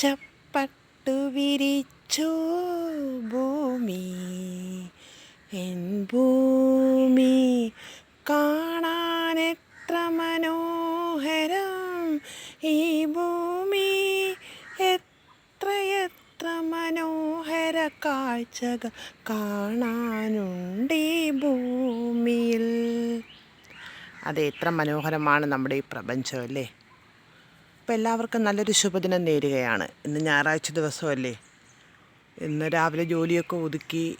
പച്ചപ്പട്ടു വിരിച്ചു ഭൂമി. എൻ ഭൂമി കാണാൻ എത്ര മനോഹരം. ഈ ഭൂമി എത്രയെത്ര മനോഹര കാഴ്ചകൾ കാണാനുണ്ട് ഈ ഭൂമിയിൽ. അത് എത്ര മനോഹരമാണ് നമ്മുടെ ഈ പ്രപഞ്ചം അല്ലേ? അപ്പോൾ എല്ലാവർക്കും നല്ലൊരു ശുഭദിനം നേരുകയാണ്. ഇന്ന് ഞായറാഴ്ച ദിവസമല്ലേ? ഇന്ന് രാവിലെ ജോലിയൊക്കെ ഒതുക്കി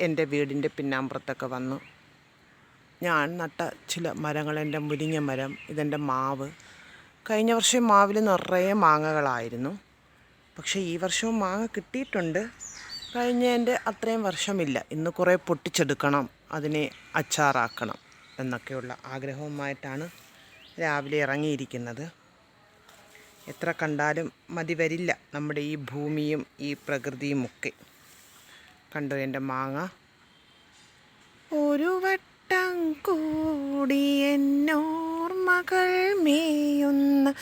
എന്റെ വീടിന്റെ പിന്നാമ്പുറത്തൊക്കെ വന്നു. ഞാൻ നട്ട ചില മരങ്ങൾ എന്റെ മുരിങ്ങ മരം ഇതെന്റെ മാവ്. കഴിഞ്ഞ വർഷം മാവിൽ നിറയെ മാങ്ങകളായിരുന്നു. പക്ഷേ ഈ വർഷവും മാങ്ങ കിട്ടിയിട്ടുണ്ട്. കഴിഞ്ഞതിന്റെ അത്രയും വർഷമില്ല. ഇന്ന് കുറേ പൊട്ടിച്ചെടുക്കണം അതിനെ അച്ചാറാക്കണം എന്നൊക്കെയുള്ള ആഗ്രഹവുമായിട്ടാണ് രാവിലെ ഇറങ്ങിയിരിക്കുന്നത്. എത്ര കണ്ടാലും മതി വരില്ല നമ്മുടെ ഈ ഭൂമിയും ഈ പ്രകൃതിയുമൊക്കെ. കണ്ടു എന്റെ മാങ്ങ? ഒരു വട്ടം കൂടി എന്നോർമകൾ മേയുന്ന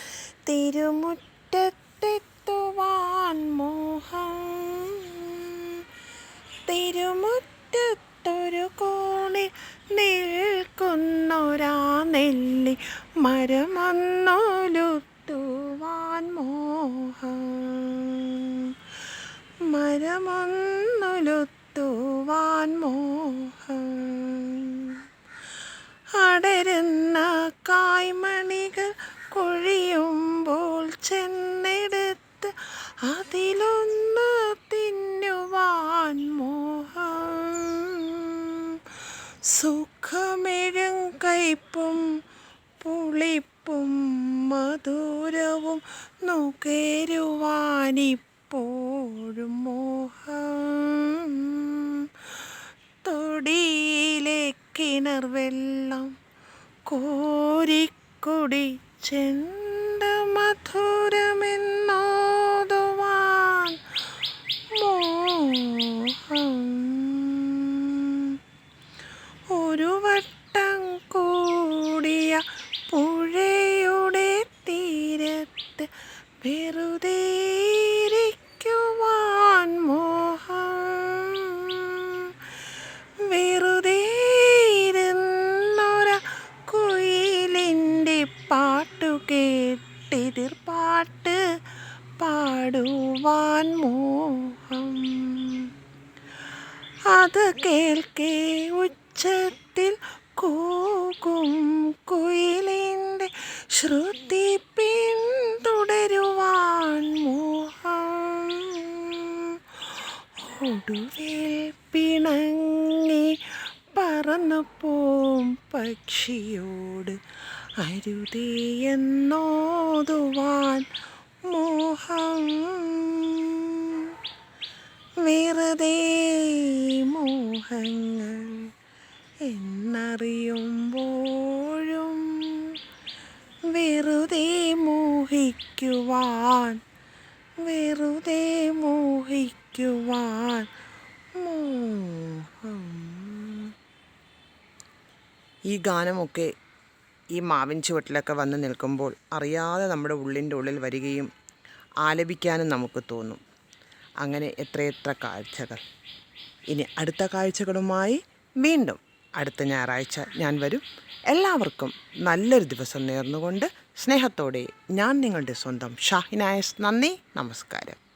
തിരുമുറ്റത്തെത്തുവാൻ മോഹം. തിരുമുറ്റത്തൊരു കോണിൽ നിൽക്കുന്നൊരാ നെല്ലി മരമൊന്നൊലുത്തുവാൻ മരമൊന്നൊലുത്തുവാൻ മോഹം. അടരുന്ന കായ്മണികൾ കൊഴിയുമ്പോൾ ചെന്നെടുത്ത് അതിലൊന്ന് തിന്നുവാൻ മോഹം. സുഖമെഴും കയ്പും പുളിപ്പും മധുരവും നുകരുവാനിപ്പോഴും മോഹം തൊടിയിലെ കിണർ വെള്ളം കോരിക്കുടിച്ചെണ്ട മധുരമെന്നോതുവാൻ മോഹം. ഒരു വട്ടം കൂടിയ പുഴയുടെ തീരത്ത് വെറുതെ പാടുവാൻ മോഹം അത് കേൾക്കേ ഉച്ചത്തിൽ കൂകും കുയിലിന്റെ ശ്രുതി പിന്തുടരുവാൻ മോഹം. ഒടുവിൽ പിണങ്ങി പറന്നു പോം പക്ഷിയോട് അരുതേ എന്നോതുവാൻ മോഹം. വെറുതെ മോഹങ്ങൾ എന്നറിയുമ്പോഴും വെറുതെ മോഹിക്കുവാൻ വെറുതെ മോഹിക്കുവാൻ മോഹം. ഈ ഗാനമൊക്കെ ഈ മാവിൻ ചുവട്ടിലൊക്കെ വന്ന് നിൽക്കുമ്പോൾ അറിയാതെ നമ്മുടെ ഉള്ളിന്റെ ഉള്ളിൽ വരികയും ആലപിക്കാനും നമുക്ക് തോന്നും. അങ്ങനെ എത്രയെത്ര കാഴ്ചകൾ. ഇനി അടുത്ത കാഴ്ചകളുമായി വീണ്ടും അടുത്ത ഞായറാഴ്ച ഞാൻ വരും. എല്ലാവർക്കും നല്ലൊരു ദിവസം നേർന്നുകൊണ്ട് സ്നേഹത്തോടെ ഞാൻ നിങ്ങളുടെ സ്വന്തം ഷാഹിനായസ് നന്ദി നമസ്കാരം.